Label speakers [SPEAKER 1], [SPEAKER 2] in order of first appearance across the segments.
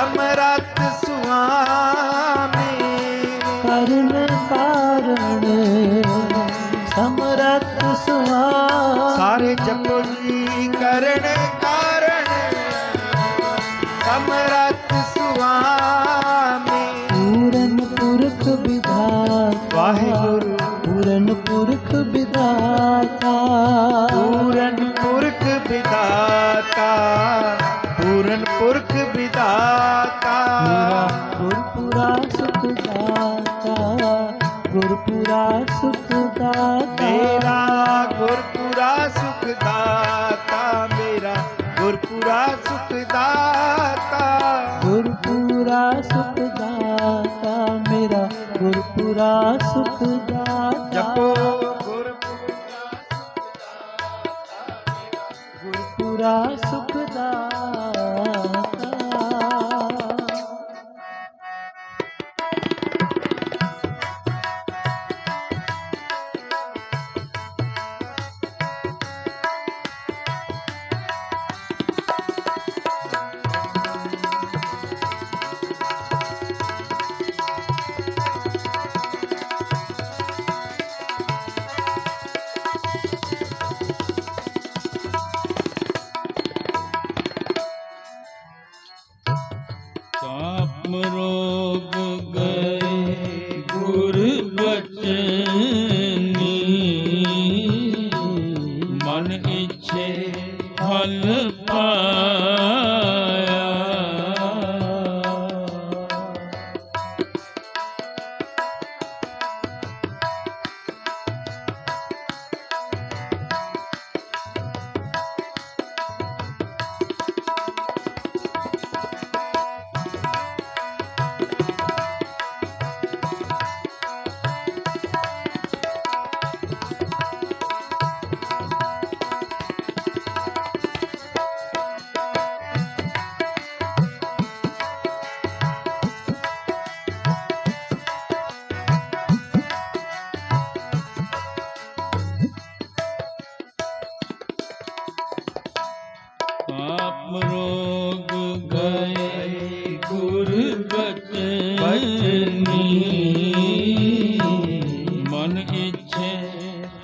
[SPEAKER 1] ਸਮਰੱਥ ਸੁਆਮੀ
[SPEAKER 2] ਕਰਨ ਕਾਰਣ ਸਮਰੱਥ ਸੁਆ
[SPEAKER 1] ਸਾਰੇ ਜਪੋ ਜੀ ਕਰਨ ਸੁਆਮੀ
[SPEAKER 2] ਪੂਰਨ ਪੁਰਖ ਵਿਧਾਤਾ
[SPEAKER 1] ਵਾਹਿਗੁਰੂ
[SPEAKER 2] ਪੂਰਨ ਪੁਰਖ ਵਿਧਾਤਾ ਦਾਤਾ
[SPEAKER 1] ਮੇਰਾ ਗੁਰਪੁਰਾ ਸੁਖ ਦਾਤਾ ਗੁਰਪੁਰਾ ਸੁਖ ਦਾਤਾ
[SPEAKER 2] ਮੇਰਾ ਗੁਰਪੁਰਾ ਸੁਖ ਦਾਤਾ
[SPEAKER 1] ਜਪੋ ਗੁਰਪੁਰਾ ਸੁਖ
[SPEAKER 2] ਦਾਤਾ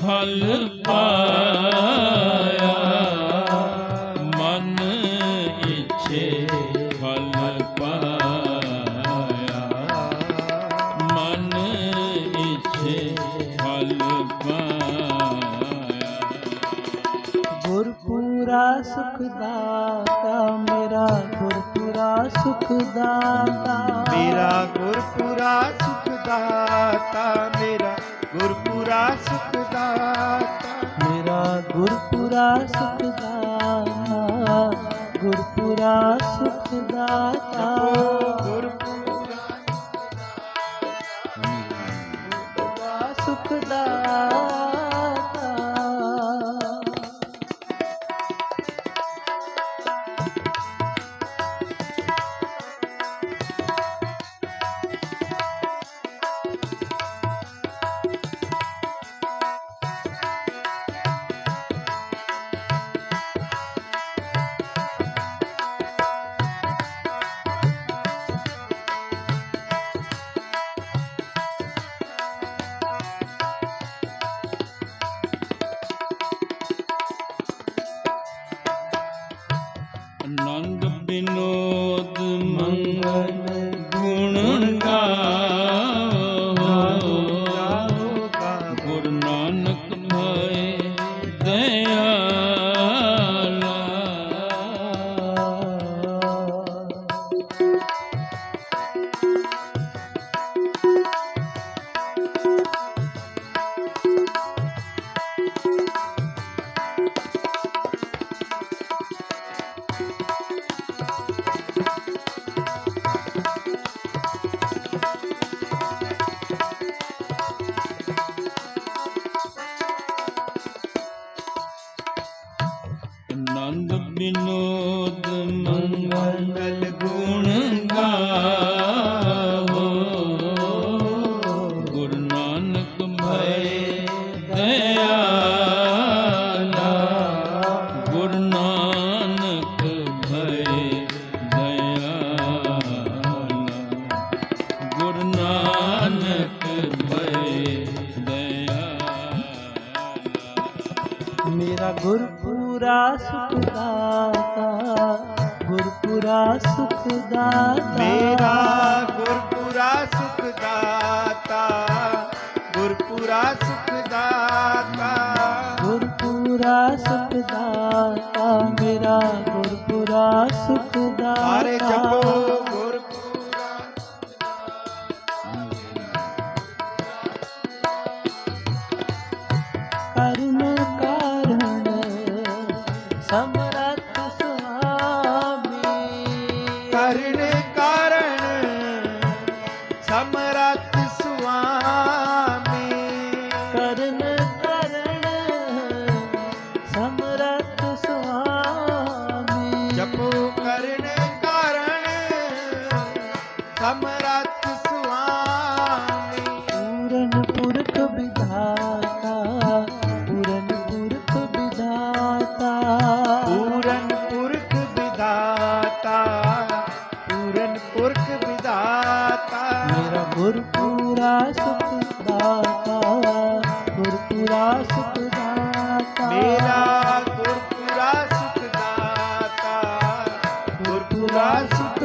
[SPEAKER 3] ਫਲ ਪਾਇਆ। ਮਨ ਇਛੇ ਫਲ ਪਾਇਆ। ਮਨ ਇਛੇ ਫਲ ਪਾਇਆ।
[SPEAKER 2] ਗੁਰਪੁਰਾ ਸੁਖ ਦਾਤਾ ਮੇਰਾ ਗੁਰਪੁਰਾ ਸੁਖ ਦਾਤਾ
[SPEAKER 1] ਮੇਰਾ ਗੁਰਪੁਰਾ ਸੁਖ ਦਾਤਾ ਮੇਰਾ ਗੁਰਪੁਰਾ ਸੁਖ ਦਾਤਾ
[SPEAKER 2] ਮੇਰਾ ਗੁਰਪੁਰਾ ਸੁਖ ਦਾਤਾ ਗੁਰਪੁਰਾ ਸੁਖ ਦਾਤਾ
[SPEAKER 1] ਮੇਰਾ
[SPEAKER 2] ਗੁਰਪੂਰਾ
[SPEAKER 3] ਸੁਖਦਾਤਾ
[SPEAKER 2] ਗੁਰਪੂਰਾ ਸੁਖਦਾਤਾ
[SPEAKER 1] ਮੇਰਾ ਗੁਰਪੁਰਾ ਸੁਖਦਾਤਾ ਗੁਰਪੁਰਾ ਸੁਖ ਦਾਤਾ
[SPEAKER 2] ਗੁਰਪੁਰਾ ਸੁਖ ਦਾਤਾ ਮੇਰਾ ਗੁਰਪੁਰਾ ਸੁਖ ਦਾਤਾ
[SPEAKER 1] ਸਾਰੇ ਜਪੋ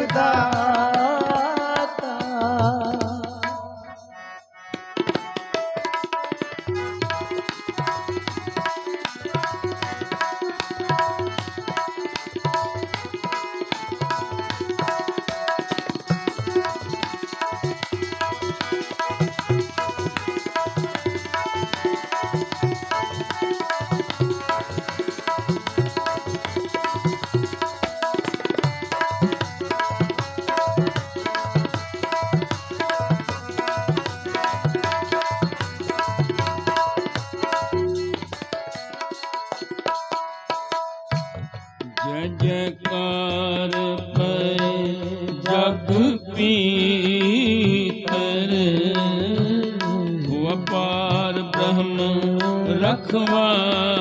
[SPEAKER 2] ਸੁਖ
[SPEAKER 3] ਜੈਕਾਰ ਪੈ ਜਗ ਪੀਤਰ। ਵਪਾਰ ਬ੍ਰਹਮ
[SPEAKER 2] ਰਖਵਾ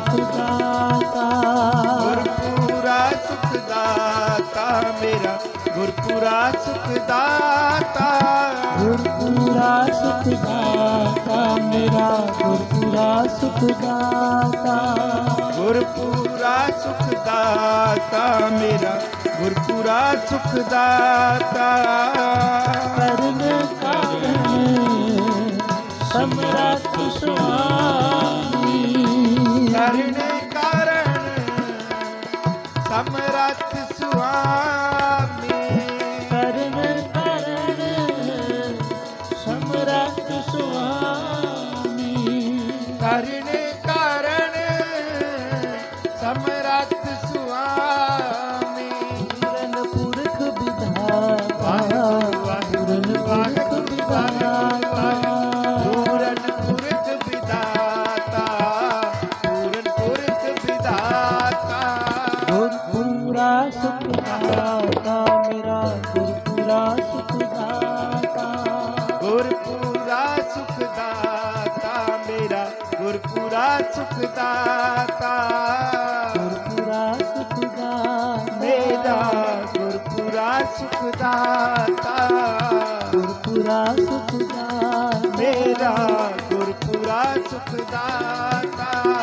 [SPEAKER 2] ਸੁਖ ਦਾਤਾ ਗੁਰਪੁਰਾ ਸੁਖ ਦਾਤਾ
[SPEAKER 1] ਮੇਰਾ। ਗੁਰਪੁਰਾ ਸੁਖ ਦਾਤਾ
[SPEAKER 2] ਗੁਰਪੂਰਾ ਸੁਖ ਦਾਤਾ ਮੇਰਾ। ਗੁਰਪੂਰਾ ਸੁਖ ਦਾਤਾ
[SPEAKER 1] ਗੁਰਪੁਰਾ ਸੁਖ ਦਾਤਾ ਮੇਰਾ। ਗੁਰਪੁਰਾ ਸੁਖ ਦਾਤਾ
[SPEAKER 2] ਕਰਨ ਕਾਰਨ ਸਮਰਥ ਸੁਆਮੀ ਦਾਤਾ ਮੇਰਾ ਗੁਰਪੂਰਾ ਸੁਖ ਦਾਤਾ
[SPEAKER 1] ਗੁਰਪੂਰਾ ਸੁਖ ਦਾਤਾ ਮੇਰਾ ਗੁਰਪੂਰਾ ਸੁਖ ਦਾਤਾ
[SPEAKER 2] ਗੁਰਪੂਰਾ ਸੁਖ ਦਾਤਾ
[SPEAKER 1] ਮੇਰਾ ਗੁਰਪੂਰਾ ਸੁਖ ਦਾਤਾ
[SPEAKER 2] ਗੁਰਪੂਰਾ ਸੁਖ ਦਾਤਾ
[SPEAKER 1] ਮੇਰਾ ਗੁਰਪੂਰਾ ਸੁਖ ਦਾਤਾ